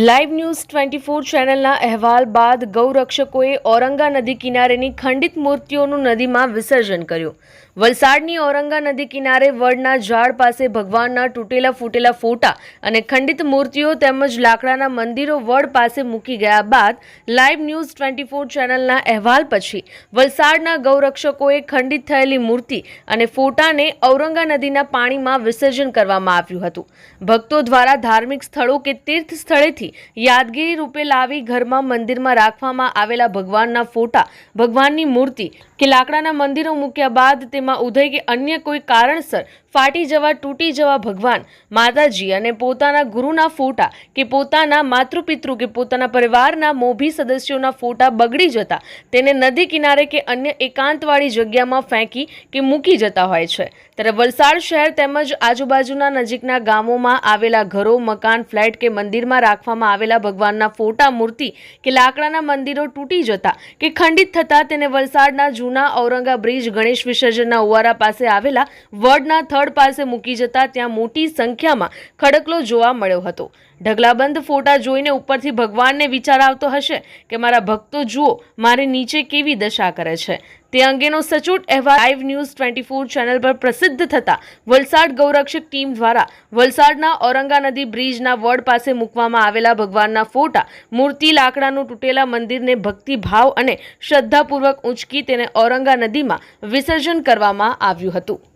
Live news twenty four ચેનલના અહેવાલ બાદ ગૌરક્ષકોએ ઔરંગા નદી કિનારેની ખંડિત મૂર્તિઓનું નદીમાં વિસર્જન કર્યું. વલસાડની ઔરંગા નદી કિનારે વડના ઝાડ પાસે ભગવાનના તૂટેલા ફૂટેલા ફોટા અને ખંડિત મૂર્તિઓ તેમજ લાકડાના મંદિરો વડ પાસે મૂકી ગયા બાદ લાઈવ ન્યૂઝ ટ્વેન્ટી ફોર ચેનલના અહેવાલ પછી વલસાડના ગૌરક્ષકોએ ખંડિત થયેલી મૂર્તિ અને ફોટાને ઔરંગા નદીના પાણીમાં વિસર્જન કરવામાં આવ્યું હતું. ભક્તો દ્વારા ધાર્મિક સ્થળો કે તીર્થ સ્થળેથી યાદગીરી રૂપે લાવી ઘરમાં મંદિરમાં રાખવામાં આવેલા ભગવાનના ફોટા, ભગવાનની મૂર્તિ કે લાકડાના મંદિરો મૂક્યા બાદ તેમાં ઉદય કે અન્ય કોઈ કારણસર ફાટી જવા, તૂટી જવા ભગવાન માતાજી અને પોતાના ગુરુના ફોટા કે પોતાના માતૃપિતૃ કે પોતાના પરિવારના મોભી સદસ્યોના ફોટા બગડી જતા તેને નદી કિનારે કે અન્ય એકાંતવાળી જગ્યામાં ફેંકી કે મૂકી જતા હોય છે. ત્યારે વલસાડ શહેર તેમજ આજુબાજુના નજીકના ગામોમાં આવેલા ઘરો, મકાન, ફ્લેટ કે મંદિરમાં રાખવામાં આવેલા ભગવાનના ફોટા, મૂર્તિ કે લાકડાના મંદિરો તૂટી જતા કે ખંડિત થતા તેને વલસાડના જૂના ઔરંગા બ્રિજ ગણેશ વિસર્જનના ઉવારા પાસે આવેલા વડના થડ પાસે મૂકી જતા ત્યાં મોટી સંખ્યામાં ખડકલો જોવા મળ્યો હતો. ઢગલાબંધ ફોટા જોઈને ઉપરથી ભગવાનને વિચાર આવતો હશે કે મારા ભક્તો જુઓ, મારે નીચે કેવી દશા કરે છે. તે અંગેનો સચોટ અહેવાલ live news twenty four channel પર પ્રસિદ્ધ થતા વલસાડ ગૌરક્ષક ટીમ દ્વારા વલસાડના ઔરંગા નદી બ્રિજના વડ પાસે મૂકવામાં આવેલા ભગવાનના ફોટા, મૂર્તિ લાકડાનું તૂટેલા મંદિરને ભક્તિભાવ અને શ્રદ્ધાપૂર્વક ઉંચકી તેને ઔરંગા નદીમાં વિસર્જન કરવામાં આવ્યું હતું.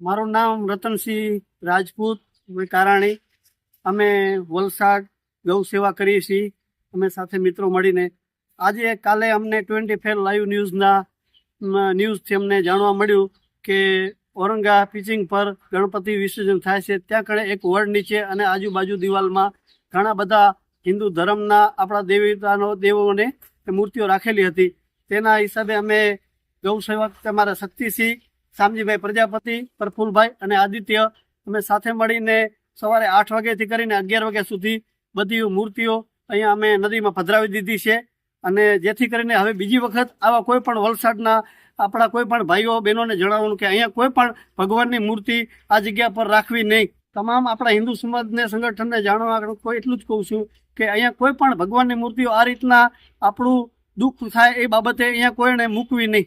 મારું નામ રતનસિંહ રાજપૂત કારાણી. અમે વલસાડ ગૌ સેવા કરીએ છીએ. અમે સાથે મિત્રો મળીને. આજે કાલે અમને ટ્વેન્ટી ફેર લાઈવ ન્યૂઝના ન્યૂઝથી અમને જાણવા મળ્યું કે ઔરંગા પિચિંગ પર ગણપતિ વિસર્જન થાય છે. ત્યાં કણે એક વડ નીચે અને આજુબાજુ દિવાલમાં ઘણા બધા હિન્દુ ધર્મના આપણા દેવતાનો, દેવોને મૂર્તિઓ રાખેલી હતી. તેના હિસાબે અમે ગૌ સેવક તમારા શક્તિસિંહ શામજીભાઈ પ્રજાપતિ, પ્રફુલભાઈ અને આદિત્ય. અમે સાથે મળીને સવારે આઠ વાગ્યાથી કરીને અગિયાર વાગ્યા સુધી બધી મૂર્તિઓ અહીંયા અમે નદીમાં પધરાવી દીધી છે. અને જેથી કરીને હવે બીજી વખત આવા કોઈ પણ વલસાડના આપણા કોઈ પણ ભાઈઓ, બહેનોને જણાવવાનું કે અહીંયા કોઈ પણ ભગવાનની મૂર્તિ આ જગ્યા પર રાખવી નહીં. તમામ આપણા હિન્દુ સમાજને, સંગઠનને જાણવા કોઈ એટલું જ કહું છું કે અહીંયા કોઈ પણ ભગવાનની મૂર્તિઓ આ રીતના આપણું દુઃખ થાય એ બાબતે અહીંયા કોઈને મૂકવી નહીં.